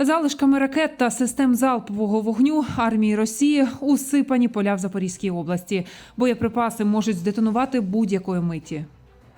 Залишками ракет та систем залпового вогню армії Росії усипані поля в Запорізькій області. Боєприпаси можуть здетонувати будь-якої миті.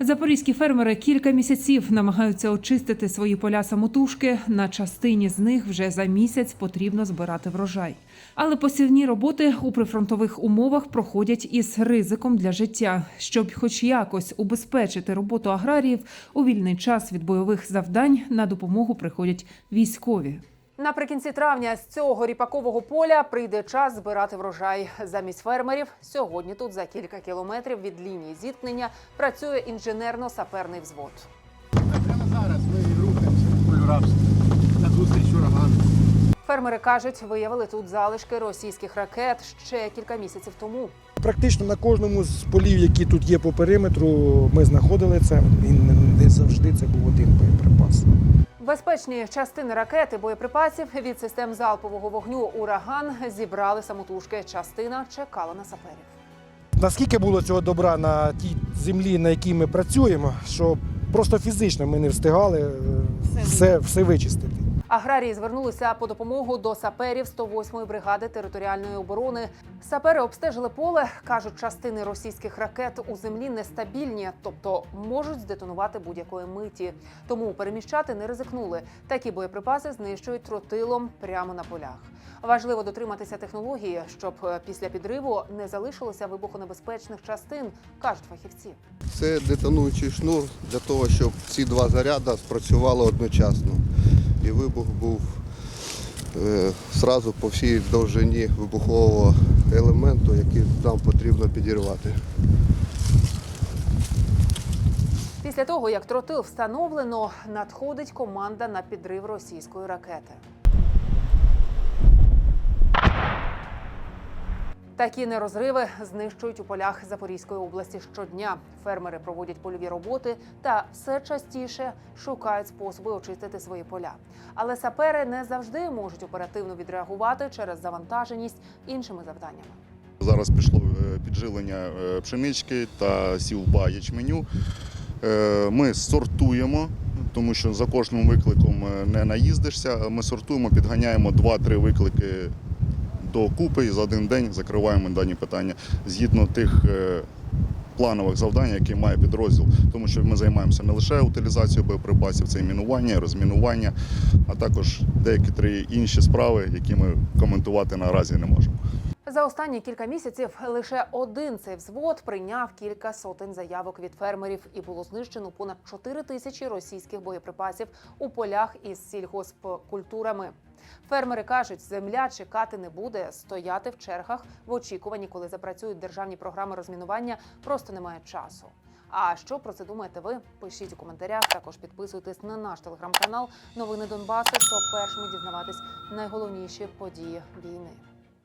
Запорізькі фермери кілька місяців намагаються очистити свої поля самотужки. На частині з них вже за місяць потрібно збирати врожай. Але посівні роботи у прифронтових умовах проходять із ризиком для життя. Щоб хоч якось убезпечити роботу аграріїв, у вільний час від бойових завдань на допомогу приходять військові. Наприкінці травня з цього ріпакового поля прийде час збирати врожай. Замість фермерів сьогодні тут за кілька кілометрів від лінії зіткнення працює інженерно-саперний взвод. Прямо зараз ми рухаємося полю рабства на зустріч урагану. Фермери кажуть, виявили тут залишки російських ракет ще кілька місяців тому. Практично на кожному з полів, які тут є по периметру, ми знаходили це. Не- не завжди це був один боєприпас. Безпечні частини ракети боєприпасів від систем залпового вогню ураган зібрали самотужки. Частина чекала на саперів. Наскільки було цього добра на тій землі, на якій ми працюємо, що просто фізично ми не встигали е, все, все вичистити. Аграрії звернулися по допомогу до саперів 108-ї бригади територіальної оборони. Сапери обстежили поле. кажуть, частини російських ракет у землі нестабільні, тобто можуть здетонувати будь-якої миті. Тому переміщати не ризикнули. Такі боєприпаси знищують тротилом прямо на полях. Важливо дотриматися технології, щоб е, після підриву не залишилося вибухонебезпечних частин, кажуть фахівці. Це детонуючий шнур для того, щоб ці два заряди спрацювали одночасно. І вибух був е, зразу по всій довжині вибухового елементу, який нам потрібно підірвати. Після того, як тротил встановлено, надходить команда на підрив російської ракети. Такі нерозриви знищують у полях Запорізької області щодня. Фермери проводять польові роботи та все частіше шукають способи очистити свої поля. Але сапери не завжди можуть оперативно відреагувати через завантаженість іншими завданнями. Зараз пішло е, піджилення е, пшенички та сівба ячменю. Е, Ми сортуємо, тому що за кожним викликом не наїздишся. Ми сортуємо, підганяємо 2-3 виклики до купи і за один день закриваємо дані питання згідно тих е, планових завдань, які має підрозділ. Тому що ми займаємося не лише утилізацією боєприпасів, це і мінування, розмінування, а також деякі три інші справи, які ми коментувати наразі не можемо. За останні кілька місяців лише один цей взвод прийняв кілька сотень заявок від фермерів і було знищено понад 4 тисячі російських боєприпасів у полях із сільгоспкультурами. Фермери кажуть, земля чекати не буде, стояти в чергах в очікуванні, коли запрацюють державні програми розмінування, просто немає часу. А що про це думаєте ви? Пишіть у коментарях. Також підписуйтесь на наш телеграм-канал Новини Донбасу, щоб першими дізнаватись найголовніші події війни.